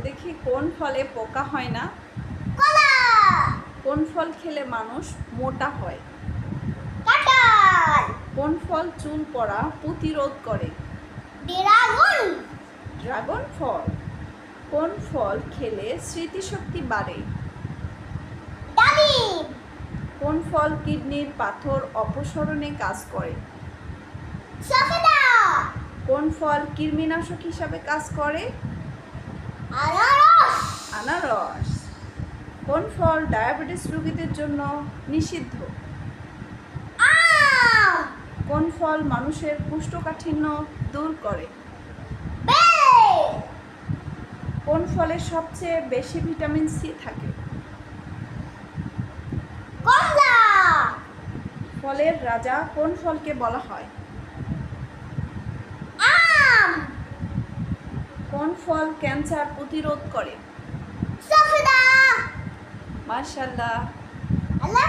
দেখি কোন ফলে পোকা হয় না? কলা! কোন ফল খেলে মানুষ মোটা হয়? কাঁঠাল! কোন ফল চুল পড়া প্রতিরোধ করে? ড্রাগন! ড্রাগন ফল। কোন ফল খেলে স্মৃতিশক্তি বাড়ে? ডালিম! কোন ফল কিডনির পাথর অপসরণে কাজ করে? সফেদা! কোন ফল কৃমিনাশক হিসাবে কাজ করে? আনারস! আনারস? কোন ফল ডায়াবেটিস রোগীদের জন্য নিষিদ্ধ? কোন ফল মানুষের কোষ্ঠকাঠিন্য দূর করে? কোন ফলে সবচেয়ে বেশি ভিটামিন সি থাকে? ফলের রাজা কোন ফলকে বলা হয় আম কোন ফল ক্যান্সার প্রতিরোধ করে। মার্শাল্লাহ আল্লাহ